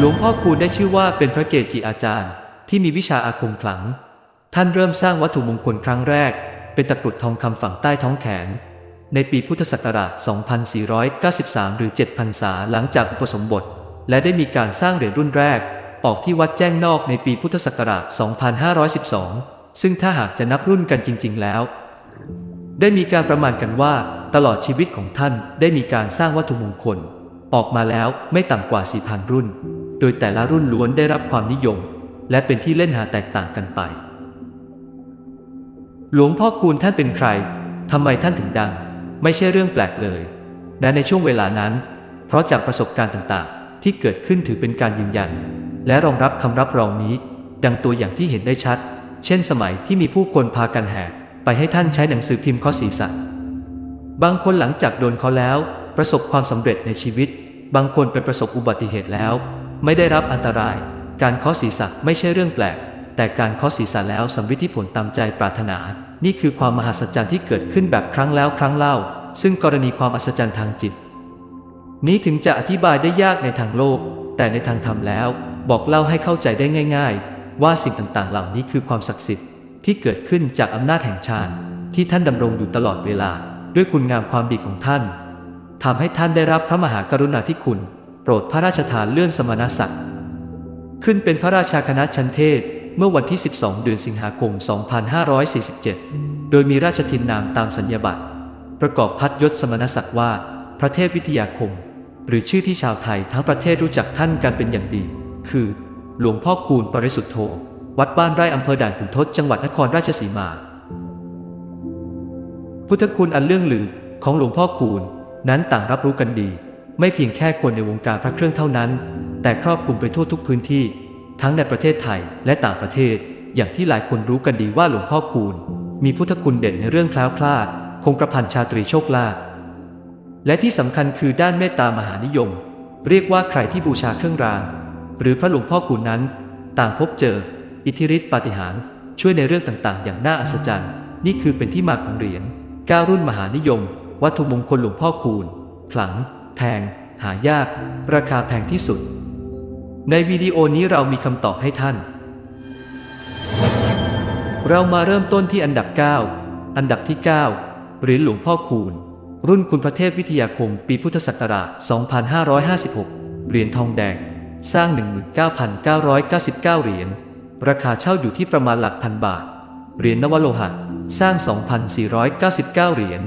หลวงพ่อคูณได้ชื่อว่าเป็นพระเกจิอาจารย์ที่มีวิชาอาคมขลัง ท่านเริ่มสร้างวัตถุมงคลครั้งแรก เป็นตะกรุดทองคำฝังใต้ท้องแขน ในปีพุทธศักราช 2493 หรือ 7 พรรษาหลังจากอุปสมบท และได้มีการสร้างเหรียญรุ่นแรก ออกที่วัดแจ้งนอกในปีพุทธศักราช 2512 ซึ่งถ้าหากจะนับรุ่นกันจริง ๆ แล้ว ได้มีการประมาณกันว่า ตลอดชีวิตของท่านได้มีการสร้างวัตถุมงคล ออกมาแล้วไม่ต่ำกว่า 4,000 รุ่น โดยแต่ละรุ่นล้วนได้รับความนิยม และเป็นที่เล่นหาแตกต่างกันไป หลวงพ่อคูณท่านเป็นใครทำไมท่านถึงดัง ไม่ใช่เรื่องแปลกเลยและในช่วงเวลานั้น เพราะจากประสบการณ์ต่างๆ ที่เกิดขึ้นถือเป็นการยืนยัน และรองรับคำรับรองนี้ ดังตัวอย่างที่เห็นได้ชัด เช่นสมัยที่มีผู้คนพากันแห่ไปให้ท่านใช้หนังสือพิมพ์ข้อศีรษะบางคนหลังจากโดนเขาแล้ว ประสบความสำเร็จในชีวิต บางคนเป็นประสบอุบัติเหตุแล้ว ไม่ได้รับอันตราย การเคาะศีรษะไม่ใช่เรื่องแปลก แต่การเคาะศีรษะแล้วสำเร็จที่ผลตามใจปรารถนา นี่คือความมหัศจรรย์ที่เกิดขึ้นแบบครั้งแล้วครั้งเล่า ซึ่งกรณีความอัศจรรย์ทางจิต นี้ถึงจะอธิบายได้ยากในทางโลก แต่ในทางธรรมแล้ว บอกเล่าให้เข้าใจได้ง่าย ๆ ว่าสิ่งต่างๆ เหล่านี้คือความศักดิ์สิทธิ์ที่เกิดขึ้นจากอำนาจแห่งฌานที่ท่านดำรงอยู่ตลอดเวลา ด้วยคุณงามความดีของท่านทำให้ท่านได้รับพระมหากรุณาธิคุณ รดพระราชทานเลื่อนสมณศักดิ์ขึ้นเป็นพระราชาคณะชั้นเทพเมื่อวันที่ 12 เดือนสิงหาคม 2547 โดยมีราชทินนามตามสัญญาบัตร ประกอบพัดยศสมณศักดิ์ว่า พระเทพวิทยาคม หรือชื่อที่ชาวไทยทั้งประเทศรู้จักท่านกันเป็นอย่างดี คือ หลวงพ่อคูณปริสุทธโธ วัดบ้านไร่อำเภอด่านขุนทดจังหวัดนครราชสีมา พุทธคุณอันเรื่องลือของหลวงพ่อคูณนั้นต่างรับรู้กันดี ไม่เพียงแค่คนในวงการพระเครื่องเท่านั้น แต่ครอบคลุมไปทั่วทุกพื้นที่ ทั้งในประเทศไทยและต่างประเทศ อย่างที่หลายคนรู้กันดีว่าหลวงพ่อคูณ มีพุทธคุณเด่นในเรื่องแคล้วคลาด คงกระพันชาตรีโชคลาภและที่สำคัญคือด้านเมตตามหานิยม เรียกว่าใครที่บูชาเครื่องราง หรือพระหลวงพ่อคูณนั้น ต่างพบเจอ อิทธิฤทธิปาฏิหาริย์ช่วยในเรื่องต่างๆ อย่างน่าอัศจรรย์ นี่คือเป็นที่มาของเหรียญก้ารุ่นมหานิยม วัตถุมงคลหลวงพ่อคูณขลัง แพง หายาก ราคาแพงที่สุด ในวิดีโอนี้เรามีคำตอบให้ท่าน เรามาเริ่มต้นที่อันดับ 9 อันดับที่ 9 หรียญหลวงพ่อคูณ รุ่นคุณพระเทพวิทยาคม ปีพุทธศักราช 2556 เหรียญทองแดง สร้าง 19,999 เหรียญ ราคาเช่าอยู่ที่ประมาณหลักพันบาท เหรียญนวโลหะ สร้าง 2,499 เหรียญ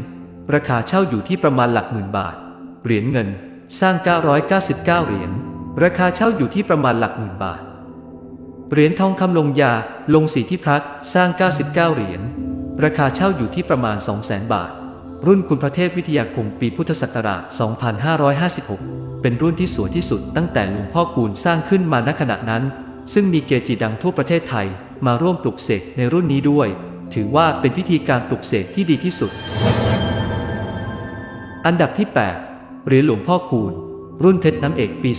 ราคาเช่าอยู่ที่ประมาณหลักหมื่นบาท เหรียญเงิน สร้าง 999 เหรียญ ราคาเช่าอยู่ที่ประมาณหลักหมื่นบาท เหรียญทองคำลงยา ลงสีที่พลัดสร้าง 99 เหรียญ ราคาเช่าอยู่ที่ประมาณ 200,000 บาท รุ่นคุณพระเทพวิทยาคมปีพุทธศักราช 2556 เป็นรุ่นที่สวยที่สุดตั้งแต่หลวงพ่อคูณสร้างขึ้นมาณขณะนั้น ซึ่งมีเกจิดังทั่วประเทศไทยมาร่วมปลุกเสกในรุ่นนี้ด้วย ถือว่าเป็นพิธีการปลุกเสกที่ดีที่สุด อันดับที่ 8 เหรียญหลวงพ่อคูณ รุ่นเพชรน้ำเอกปี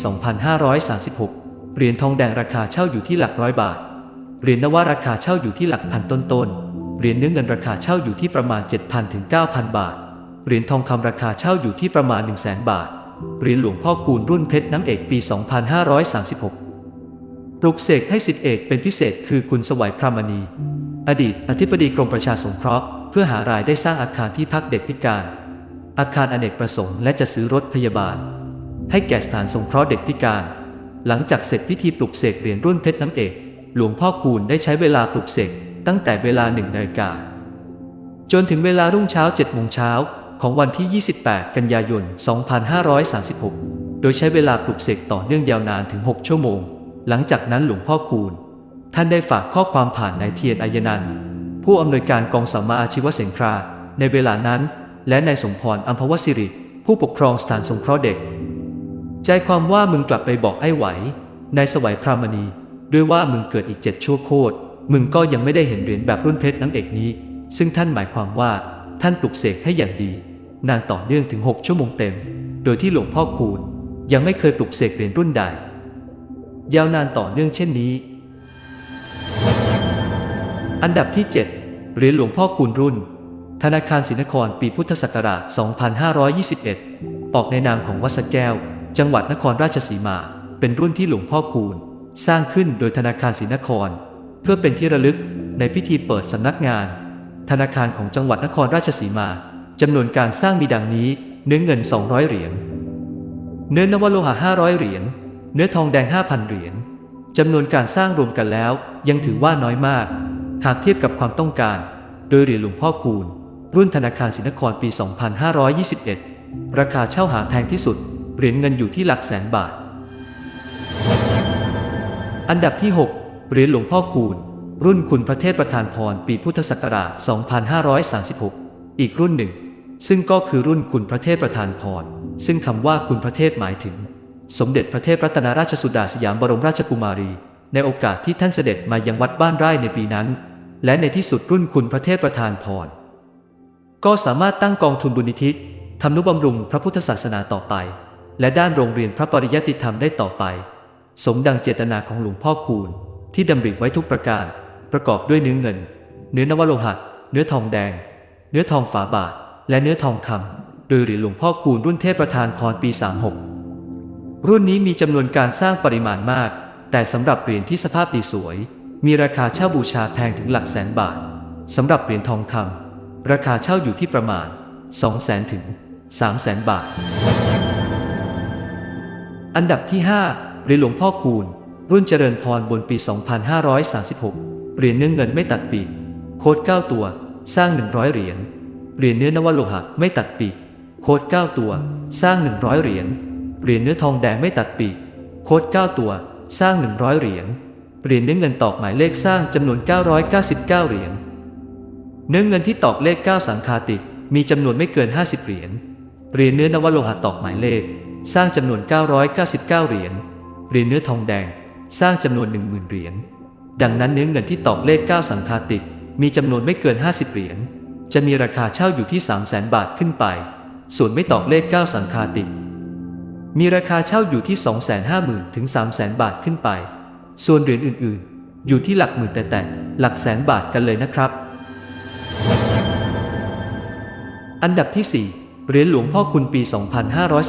2536 เหรียญทองแดงราคาเช่าอยู่ที่หลักร้อยบาท เหรียญนวาราคาเช่าอยู่ที่หลักพันต้นๆ เหรียญเนื้อเงินราคาเช่าอยู่ที่ประมาณ 7,000ถึง9,000 บาท เหรียญทองคำราคาเช่าอยู่ที่ประมาณ 1 0 0 0 0 0 บาท เหรียญหลวงพ่อคูณรุ่นเพชรน้ำเอกปี 2536 ปลุกเสกให้สิทธิเอกเป็นพิเศษคือคุณสวัยพรามณี อดีตอธิบดีกรมประชาสงเคราะห์เพื่อหารายได้สร้างอาคารที่พักเด็กพิการ อาคารอเนกประสงค์และจะซื้อรถพยาบาล ให้แก่สถานสงเคราะห์เด็กพิการ หลังจากเสร็จพิธีปลุกเสกเหรียญรุ่นเพชรน้ำเอก หลวงพ่อคูณได้ใช้เวลาปลุกเสกตั้งแต่เวลาหนึ่งนาฬิกาจนถึงเวลารุ่งเช้า7โมงเช้าของวันที่ 28 กันยายน 2536 โดยใช้เวลาปลุกเสกต่อเนื่องยาวนานถึง 6 ชั่วโมง หลังจากนั้นหลวงพ่อคูณ ท่านได้ฝากข้อความผ่านนายเทียนอายนันผู้อำนวยการกองสมมาอาชีวเสงคราในเวลานั้น และนายสมพรอัมพวสิริ ผู้ปกครองสถานสงเคราะห์เด็ก ใจความว่ามึงกลับไปบอกไอ้ไหวนายสวัยพรามณี ด้วยว่ามึงเกิดอีกเจ็ดชั่วโคตรมึงก็ยังไม่ได้เห็นเหรียญแบบรุ่นเพชรน้ำเอกนี้ ซึ่งท่านหมายความว่าท่านปลุกเสกให้อย่างดี นานต่อเนื่องถึง 6 ชั่วโมงเต็ม โดยที่หลวงพ่อคูณยังไม่เคยปลุกเสกเหรียญรุ่นใด ยาวนานต่อเนื่องเช่นนี้ อันดับที่ 7 เหรียญหลวงพ่อคูณรุ่น ธนาคารศรีนครปีพุทธศักราช 2521 ออกในนามของวัดสแก้ว จังหวัดนครราชสีมา เป็นรุ่นที่หลวงพ่อคูณ สร้างขึ้นโดยธนาคารศรีนคร เพื่อเป็นที่ระลึกในพิธีเปิดสำนักงาน ธนาคารของจังหวัดนครราชสีมาจำนวนการสร้างมีดังนี้ เนื้อเงิน 200 เหรียญ เนื้อนวโลหะ 500 เหรียญ เนื้อทองแดง 5,000 เหรียญจำนวนการสร้างรวมกันแล้ว ยังถือว่าน้อยมาก หากเทียบกับความต้องการ โดยเหรียญหลวงพ่อคูณ รุ่นธนาคารศรีนครปี 2521 ราคาเช่าหาแพงที่สุด เหรียญเงินอยู่ที่หลักแสนบาท อันดับที่ 6 เหรียญหลวงพ่อคูณ รุ่นคุณพระเทพประธานพรปีพุทธศักราช 2536 อีกรุ่นหนึ่ง ซึ่งก็คือรุ่นคุณพระเทพประธานพร ซึ่งคำว่าคุณพระเทพหมายถึง สมเด็จพระเทพรัตนราชสุดาสยามบรมราชกุมารี ในโอกาสที่ท่านเสด็จมายังวัดบ้านไร่ในปีนั้น และในที่สุดรุ่นคุณพระเทพประธานพร ก็สามารถตั้งกองทุนบุญนิธิทำนุบำรุงพระพุทธศาสนาต่อไป และด้านโรงเรียนพระปริยติธรรมได้ต่อไป สมดังเจตนาของหลวงพ่อคูณ ที่ดำริไว้ทุกประการ ประกอบด้วยเนื้อเงิน เนื้อนวโลหะ เนื้อทองแดง เนื้อทองฝาบาท และเนื้อทองคำโดยหรียญหลวงพ่อคูณรุ่นเทพประธานพรปี 36 รุ่นนี้มีจำนวนการสร้างปริมาณมาก แต่สำหรับเหรียญที่สภาพดีสวย มีราคาเช่าบูชาแพงถึงหลักแสนบาทสำหรับเหรียญทองคำ ราคาเช่าอยู่ที่ประมาณ 2 0 0 0 0 0 ถึง 3 0 0 0 0 0 บาท อันดับที่ 5 เหรียญหลวงพ่อคูณ รุ่นเจริญพรบนปี 2536 เหรียญเนื้อเงินไม่ตัดปีกโค้ด9ตัว สร้าง 100 เหรียญ เหรียญเนื้อนวโลหะไม่ตัดปีกโค้ด9ตัว สร้าง 100 เหรียญ เหรียญเนื้อทองแดงไม่ตัดปีกโค้ด9ตัว สร้าง 100 เหรียญ เหรียญเนื้อเงินตอกหมายเลขสร้างจำนวน 999 เหรียญ เนื้อเงินที่ตอกเลข 9 สังคาติดมีจำนวนไม่เกิน 50 เหรียญ เหรียญเนื้อนวโลหะตอกหมายเลข สร้างจำนวน 999 เหรียญ เหรียญเนื้อทองแดง สร้างจำนวน 10,000 เหรียญ ดังนั้นเนื้อเงินที่ตอกเลข 9 สังคาติดมีจำนวนไม่เกิน 50 เหรียญ จะมีราคาเช่าอยู่ที่ 300,000 บาทขึ้นไป ส่วนไม่ตอกเลข 9 สังคาติดมีราคาเช่าอยู่ที่ 250,000 ถึง 300,000 บาทขึ้นไป ส่วนเหรียญอื่น ๆ อยู่ที่หลักหมื่นแต่แต่หลักแสนบาทกันเลยนะครับ อันดับที่ 4 เหรียญหลวงพ่อคุณปี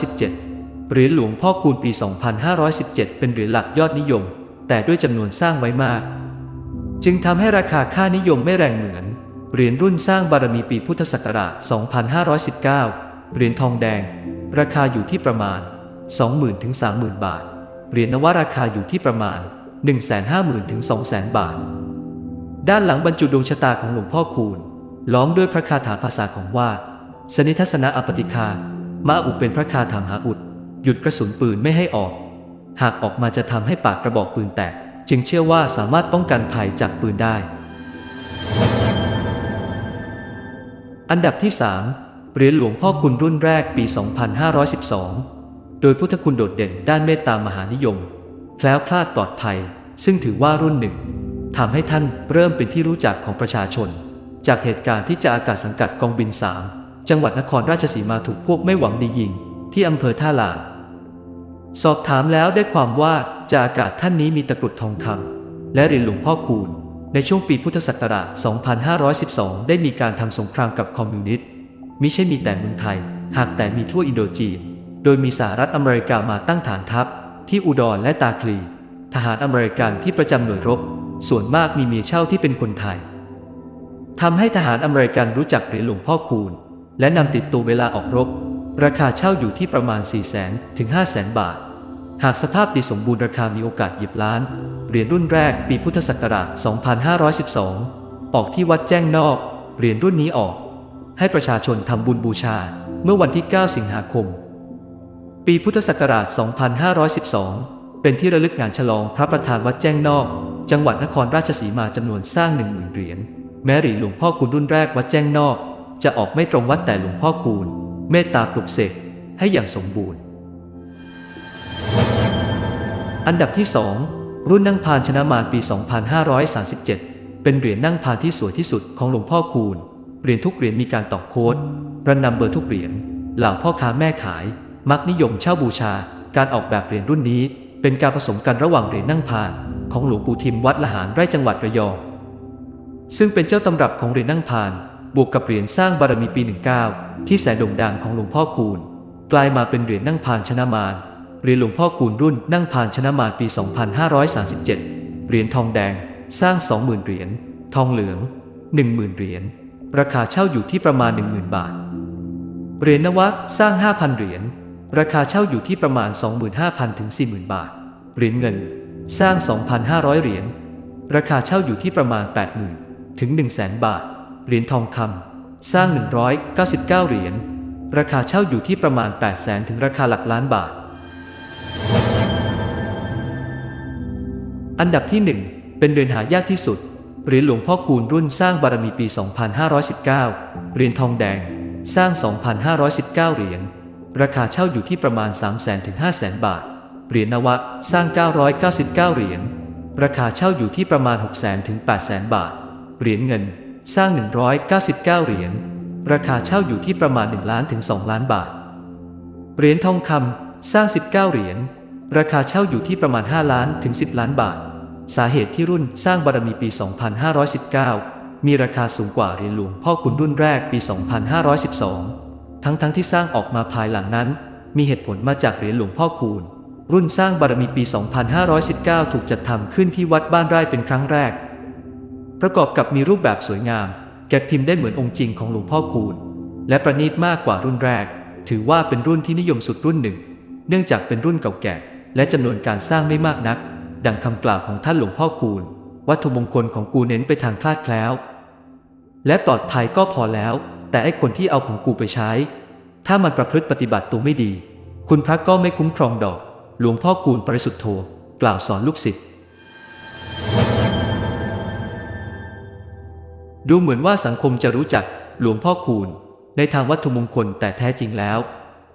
2517 เหรียญหลวงพ่อคูณปี 2517 เป็นเหรียญหลักยอดนิยม แต่ด้วยจำนวนสร้างไว้มาก จึงทำให้ราคาค่านิยมไม่แรงเหมือน เหรียญรุ่นสร้างบารมีปีพุทธศักราช 2519 เหรียญทองแดง ราคาอยู่ที่ประมาณ 20,000ถึง30,000 บาท เหรียญนวราคาอยู่ที่ประมาณ 150,000ถึง200,000 บาท ด้านหลังบรรจุดวงชะตาของหลวงพ่อคูณล้อมด้วยพระคาถาภาษาของว่า สนิทัศนะอปติคามาอุเป็นพระคาถามหาอุด หยุดกระสุนปืนไม่ให้ออก หากออกมาจะทำให้ปากกระบอกปืนแตก จึงเชื่อว่าสามารถป้องกันภัยจากปืนได้ อันดับที่ 3เหรียญหลวงพ่อคุณรุ่นแรกปี 2512 โดยพุทธคุณโดดเด่นด้านเมตตามหานิยม แคล้วคลาดปลอดภัย ซึ่งถือว่ารุ่นหนึ่งทำให้ท่านเริ่มเป็นที่รู้จักของประชาชน จากเหตุการณ์ที่จะอากาศสังกัดกองบิน 3 จังหวัดนครราชสีมาถูกพวกไม่หวังดียิง ที่อำเภอท่าลานสอบถามแล้วได้ความว่าจ่าอากาศท่านนี้มีตะกรุดทองคำและเหรียญหลวงพ่อคูณ ในช่วงปีพุทธศักราช 2512 ได้มีการทำสงครามกับคอมมิวนิสต์มิใช่มีแต่เมืองไทย หากแต่มีทั่วอินโดจีน โดยมีสหรัฐอเมริกามาตั้งฐานทัพ ที่อุดรและตาคลี ทหารอเมริกันที่ประจำหน่วยรบ ส่วนมากมีเมียเช่าที่เป็นคนไทยทำให้ทหารอเมริกันรู้จักเหรียญหลวงพ่อคูณ และนำติดตัวเวลาออกรบ ราคาเช่าอยู่ที่ประมาณ 4 0 0 0 0 0ถึง 5 0 0 0 0 0บาท หากสภาพดีสมบูรณ์ราคามีโอกาสหยิบล้าน เหรียญรุ่นแรกปีพุทธศักราช 2512 ออกที่วัดแจ้งนอก เหรียญรุ่นนี้ออก ให้ประชาชนทำบุญบูชาเมื่อวันที่ 9 สิงหาคม ปีพุทธศักราช 2512 เป็นที่ระลึกงานฉลองพระประธานวัดแจ้งนอก จังหวัดนครราชสีมาจำนวนสร้าง10,000เหรียญ แม้เหรียญหลวงพ่อคูณรุ่นแรกวัดแจ้งนอก จะออกไม่ตรงวัดแต่หลวงพ่อคูณ เมตตาปลุกเสกให้อย่างสมบูรณ์ อันดับที่ 2 รุ่นนั่งพานชนะมารปี 2537 เป็นเหรียญนั่งพานที่สวยที่สุดของหลวงพ่อคูณ เหรียญทุกเหรียญมีการตอกโค้ดระนำเบอร์ทุกเหรียญเหล่าพ่อค้าแม่ขาย มักนิยมเช่าบูชา การออกแบบเหรียญรุ่นนี้ เป็นการผสมกันระหว่างเหรียญนั่งพาน ของหลวงปู่ทิมวัดละหารไร่จังหวัดระยอง ซึ่งเป็นเจ้าตำรับของเหรียญนั่งพาน บวกกับเหรียญสร้างบารมีปี 19 ที่แสนโด่งดังของหลวงพ่อคูณ กลายมาเป็นเหรียญนั่งพานชนะมารเหรียญหลวงพ่อคูณรุ่นนั่งพานชนะมารปี 2537 เหรียญทองแดงสร้าง 20,000 เหรียญทองเหลือง 10,000 เหรียญราคาเช่าอยู่ที่ประมาณ 10,000 บาท เหรียญนวะสร้าง 5,000 เหรียญราคาเช่าอยู่ที่ประมาณ 25,000 ถึง 40,000 บาท เหรียญเงิน สร้าง 2,500 เหรียญ ราคาเช่าอยู่ที่ประมาณ 80,000 ถึง 100,000บาท เหรียญทองคำสร้าง 199 เหรียญ ราคาเช่าอยู่ที่ประมาณ 800,000ถึงราคาหลักล้านบาท อันดับที่ 1 เป็นเหรียญหายากที่สุด เหรียญหลวงพ่อคูณรุ่นสร้างบารมีปี 2519 เหรียญทองแดง สร้าง 2,519 เหรียญ ราคาเช่าอยู่ที่ประมาณ 300,000ถึง 500,000บาท เหรียญนวะสร้าง 999 เหรียญ ราคาเช่าอยู่ที่ประมาณ 600,000ถึง 800,000บาท เหรียญเงิน สร้าง 199 เหรียญ ราคาเช่าอยู่ที่ประมาณ 1 ล้านถึง 2 ล้านบาท เหรียญทองคำสร้าง 19 เหรียญ ราคาเช่าอยู่ที่ประมาณ 5 ล้านถึง 10 ล้านบาท สาเหตุที่รุ่นสร้างบารมีปี 2519 มีราคาสูงกว่าเหรียญหลวงพ่อคุณรุ่นแรกปี 2512 ทั้งๆทที่สร้างออกมาภายหลังนั้น มีเหตุผลมาจากเหรียญหลวงพ่อคูณรุ่นสร้างบารมีปี 2519 ถูกจัดทำขึ้นที่วัดบ้านไร่เป็นครั้งแรก ประกอบกับมีรูปแบบสวยงาม แกะพิมพ์ได้เหมือนองค์จริงของหลวงพ่อคูณ และประณีตมากกว่ารุ่นแรก ถือว่าเป็นรุ่นที่นิยมสุดรุ่นหนึ่ง เนื่องจากเป็นรุ่นเก่าแก่ และจำนวนการสร้างไม่มากนัก ดังคำกล่าวของท่านหลวงพ่อคูณ วัตถุมงคลของกูเน้นไปทางคลาดแคล้ว และปลอดภัยก็พอแล้ว แต่ไอ้คนที่เอาของกูไปใช้ ถ้ามันประพฤติปฏิบัติตัวไม่ดี คุณพระก็ไม่คุ้มครองดอก หลวงพ่อคูณปริสุทธโธกล่าวสอนลูกศิษย์ ดูเหมือนว่าสังคมจะรู้จักหลวงพ่อคูณ ในทางวัตถุมงคลแต่แท้จริงแล้ว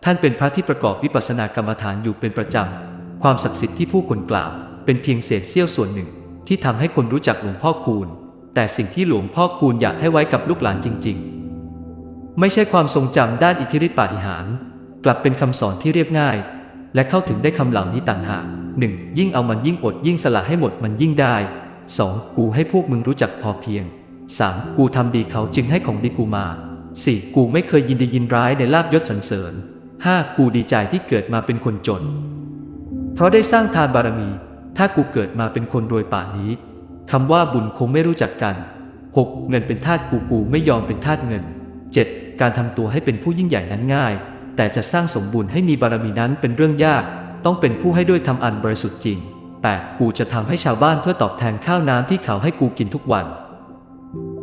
ท่านเป็นพระที่ประกอบวิปัสสนากรรมฐานอยู่เป็นประจำ ความศักดิ์สิทธิ์ที่ผู้คนกล่าว เป็นเพียงเศษเสี้ยวส่วนหนึ่ง ที่ทำให้คนรู้จักหลวงพ่อคูณ แต่สิ่งที่หลวงพ่อคูณอยากให้ไว้กับลูกหลานจริง ๆ ไม่ใช่ความทรงจำด้านอิทธิฤทธิปาฏิหาริย์กลับเป็นคำสอนที่เรียบง่าย และเข้าถึงได้คำเหล่านี้ต่างหากหนึ่งยิ่งเอามันยิ่งอดยิ่งสละให้หมดมันยิ่งได้ 2. กูให้พวกมึงรู้จักพอเพียง 3. กูทำดีเขาจึงให้ของดีกูมา 4. กูไม่เคยยินดียินร้ายในลาบยศสรรเสริญ 5. กูดีใจที่เกิดมาเป็นคนจน เพราะได้สร้างทานบารมี ถ้ากูเกิดมาเป็นคนรวยป่านนี้คำว่าบุญคงไม่รู้จักกัน 6. เงินเป็นทาสกูกูไม่ยอมเป็นทาสเงิน 7. การทำตัวให้เป็นผู้ยิ่งใหญ่นั้นง่าย แต่จะสร้างสมบูรณ์ให้มีบารมีนั้นเป็นเรื่องยาก ต้องเป็นผู้ให้ด้วยทำอันบริสุทธิ์จริง 8. กูจะทำให้ชาวบ้านเพื่อตอบแทนข้าวน้ำที่เขาให้กูกินทุกวัน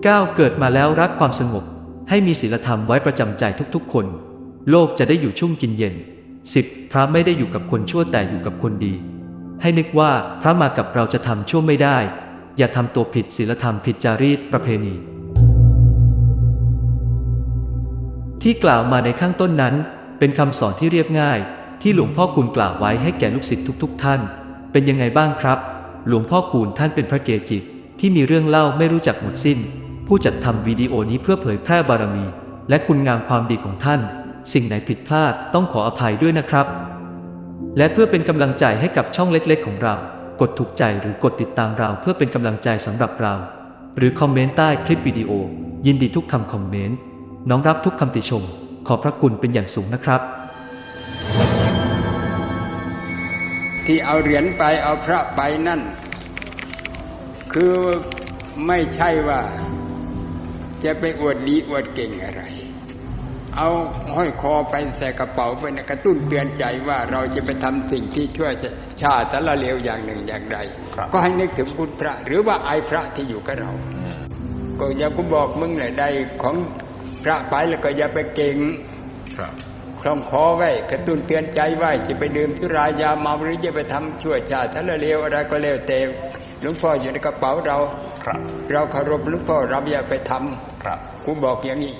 9. เกิดมาแล้วรักความสงบ ให้มีศีลธรรมไว้ประจำใจทุกๆ คน โลกจะได้อยู่ชุ่มกินเย็น 10. พระไม่ได้อยู่กับคนชั่วแต่อยู่กับคนดี ให้นึกว่าพระมากับเราจะทำชั่วไม่ได้ อย่าทำตัวผิดศีลธรรมผิดจารีตประเพณี ที่กล่าวมาในข้างต้นนั้น เป็นคำสอนที่เรียบง่าย ที่หลวงพ่อคูณกล่าวไว้ให้แก่ลูกศิษย์ทุก ๆ ท่าน เป็นยังไงบ้างครับ หลวงพ่อคูณท่านเป็นพระเกจิที่มีเรื่องเล่าไม่รู้จักหมดสิ้น ผู้จัดทำวิดีโอนี้เพื่อเผยแพร่บารมี และคุณงามความดีของท่าน สิ่งไหนผิดพลาดต้องขออภัยด้วยนะครับ และเพื่อเป็นกำลังใจให้กับช่องเล็กๆ ของเรา กดถูกใจหรือกดติดตามเราเพื่อเป็นกำลังใจสำหรับเรา หรือคอมเมนต์ใต้คลิปวิดีโอ ยินดีทุกคำคอมเมนต์น้องรับทุกคำติชม ขอบพระคุณเป็นอย่างสูงนะครับ ที่เอาเหรียญไปเอาพระไปนั่น คือไม่ใช่ว่า จะไปอวดดีอวดเก่งอะไร เอาห้อยคอไปใส่กระเป๋าไปนะกระตุ้นเตือนใจว่าเราจะไปทำสิ่งที่ช่วยชาติสละเลวอย่างหนึ่งอย่างใดครับก็ให้นึกถึงคุณพระ หรือว่าไอพระที่อยู่กับเรา ก็อย่ากูบอกมึงเลยได้ของพระไปแล้วก็อย่าไปเก่งครับคล้องคอไว้กระตุ้นเตือนใจไว้จะไปดื่มสุรายาเมาหรือจะไปทำชั่วชาติทะเลวอะไรก็แล้วแต่หลวงพ่ออยู่ในกระเป๋าเรา ครับ เราเคารพหลวงพ่อเราอย่าไปทำครับกูบอกอย่างนี้